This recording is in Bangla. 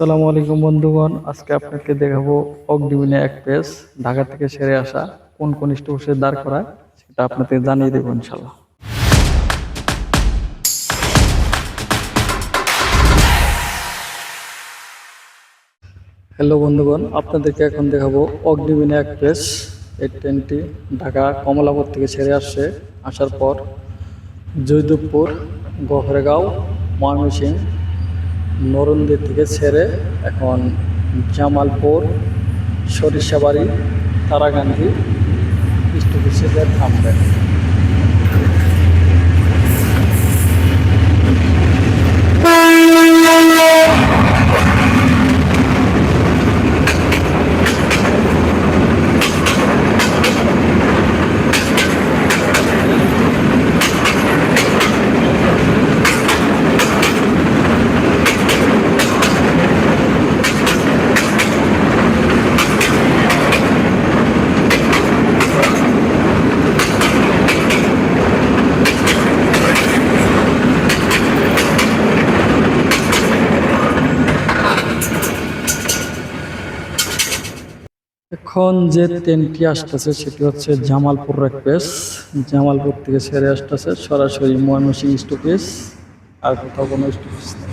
সালামু আলাইকুম বন্ধুগণ। আজকে আপনাকে দেখাবো অগ্নিমিনে এক পেজ, ঢাকা থেকে সেরে আসা কোন কোন স্টপেজে দাঁড় করায়, সেটা আপনাকে জানিয়ে দেবো ইনশাল্লাহ হ্যালো বন্ধুগণ, আপনাদেরকে এখন দেখাবো অগ্নিমিনে এক পেজ, এই ট্রেনটি ঢাকা কমলাপুর থেকে ছেড়ে আসছে, আসার পর জয়দেবপুর, গফরেগাঁও, ময়মনসিংহ নরন্দি থেকে ছেড়ে এখন জামালপুর সরিষাবাড়ি তারাকান্দি স্টপেজে থামবে এখন যে ট্রেনটি আসতেছে সেটি হচ্ছে জামালপুর এক্সপ্রেস। জামালপুর থেকে সেরে আসতেছে সরাসরি ময়মনসিং স্টপেজ আর কোথাও কোনো স্টপেজ নেই।